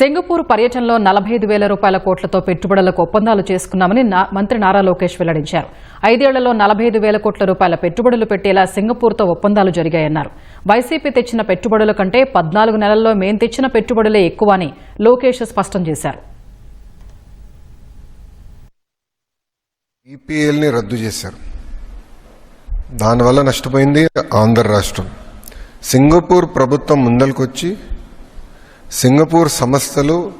Singapore పర్యటనలో నలభై ఐదు వేల రూపాయల కోట్లతో పెట్టుబడులకు ఒప్పందాలు చేసుకున్నామని మంత్రి నారా లోకేష్ వెల్లడించారు. ఐదేళ్ళలో నలభై ఐదు వేల కోట్ల రూపాయల పెట్టుబడులు పెట్టేలా సింగపూర్తో ఒప్పందాలు జరిగాయన్నారు. వైసీపీ తెచ్చిన పెట్టుబడుల కంటే పద్నాలుగు నెలల్లో మేం తెచ్చిన పెట్టుబడులే ఎక్కువ అని లోకేష్ స్పష్టం చేశారు. ఈపీఎల్ని రద్దు చేశారు. దానివల్ల నష్టపోయింది ఆంధ్ర రాష్ట్రం. సింగపూర్ ప్రభుత్వం ముందలకొచ్చి సింగపూర్ సంస్థలు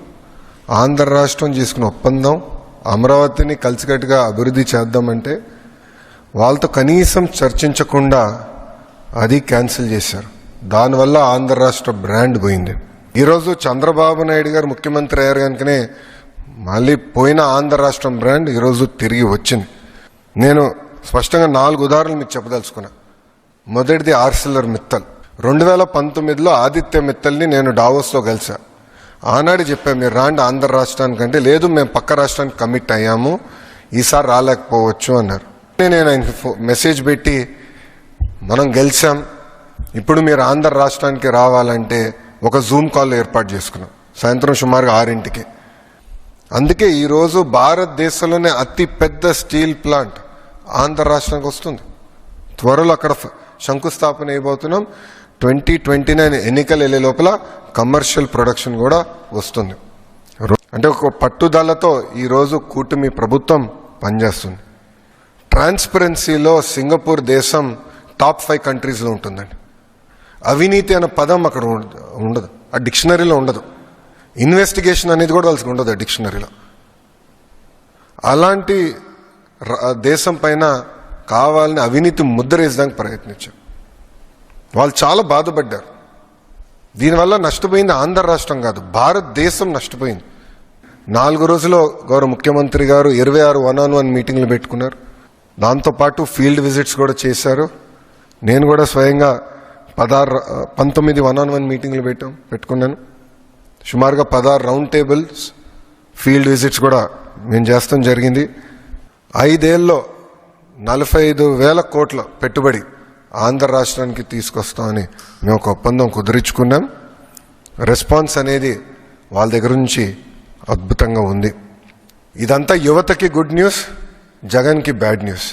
ఆంధ్ర రాష్ట్రం చేసుకున్న ఒప్పందం అమరావతిని కలిసికట్టుగా అభివృద్ధి చేద్దామంటే వాళ్ళతో కనీసం చర్చించకుండా అది క్యాన్సిల్ చేశారు. దానివల్ల ఆంధ్ర రాష్ట్ర బ్రాండ్ పోయింది. ఈరోజు చంద్రబాబు నాయుడు గారు ముఖ్యమంత్రి అయ్యారు కనుకనే మళ్ళీ పోయిన ఆంధ్ర రాష్ట్రం బ్రాండ్ ఈరోజు తిరిగి వచ్చింది. నేను స్పష్టంగా నాలుగు ఉదాహరణలు మీకు చెప్పదలుచుకున్నా. మొదటిది ఆర్సిల్లర్ మిత్తల్. రెండు వేల పంతొమ్మిదిలో ఆదిత్య మిత్తల్ని నేను డావోస్లో కలిసా ఆనాడు చెప్పా మీరు రాండి ఆంధ్ర రాష్ట్రానికంటే లేదు మేము పక్క రాష్ట్రానికి కమిట్ అయ్యాము ఈసారి రాలేకపోవచ్చు అన్నారు. నేను ఆయనకి ఫో- మెసేజ్ పెట్టి మనం గెలిచాం ఇప్పుడు మీరు ఆంధ్ర రాష్ట్రానికి రావాలంటే ఒక జూమ్ కాల్ ఏర్పాటు చేసుకున్నాం సాయంత్రం సుమారుగా ఆరింటికి. అందుకే ఈరోజు భారతదేశంలోనే అతి పెద్ద స్టీల్ ప్లాంట్ ఆంధ్ర రాష్ట్రానికి వస్తుంది. త్వరలో అక్కడ శంకుస్థాపన అయిపోతున్నాం ట్వంటీ ట్వంటీ నైన్ ఎన్నికలు వెళ్ళే లోపల కమర్షియల్ ప్రొడక్షన్ కూడా వస్తుంది. అంటే ఒక పట్టుదలతో ఈరోజు కూటమి ప్రభుత్వం పనిచేస్తుంది. ట్రాన్స్పరెన్సీలో సింగపూర్ దేశం టాప్ ఫైవ్ కంట్రీస్లో ఉంటుందండి. అవినీతి అనే పదం అక్కడ ఉండదు. ఆ డిక్షనరీలో ఉండదు. ఇన్వెస్టిగేషన్ అనేది కూడా వాళ్ళకి ఉండదు ఆ డిక్షనరీలో. అలాంటి దేశం పైన కావాలని అవినీతి ముద్రేసడానికి ప్రయత్నించాం వాళ్ళు చాలా బాధపడ్డారు. దీనివల్ల నష్టపోయింది ఆంధ్ర రాష్ట్రం కాదు భారతదేశం నష్టపోయింది. నాలుగు రోజుల్లో గౌరవ ముఖ్యమంత్రి గారు ఇరవై ఆరు వన్ ఆన్ వన్ మీటింగ్లు పెట్టుకున్నారు. దాంతోపాటు ఫీల్డ్ విజిట్స్ కూడా చేశారు. నేను కూడా స్వయంగా పదహారు పంతొమ్మిది వన్ ఆన్ వన్ మీటింగ్లు పెట్టాం పెట్టుకున్నాను. సుమారుగా పదహారు రౌండ్ టేబుల్స్ ఫీల్డ్ విజిట్స్ కూడా మేము చేస్తాం జరిగింది. ఐదేళ్ళలో నలభై ఐదు వేల కోట్ల పెట్టుబడి ఆంధ్ర రాష్ట్రానికి తీసుకొస్తామని మేము ఒక ఒప్పందం కుదిరించుకున్నాం. రెస్పాన్స్ అనేది వాళ్ళ దగ్గర నుంచి అద్భుతంగా ఉంది. ఇదంతా యువతకి గుడ్ న్యూస్ జగన్కి బ్యాడ్ న్యూస్.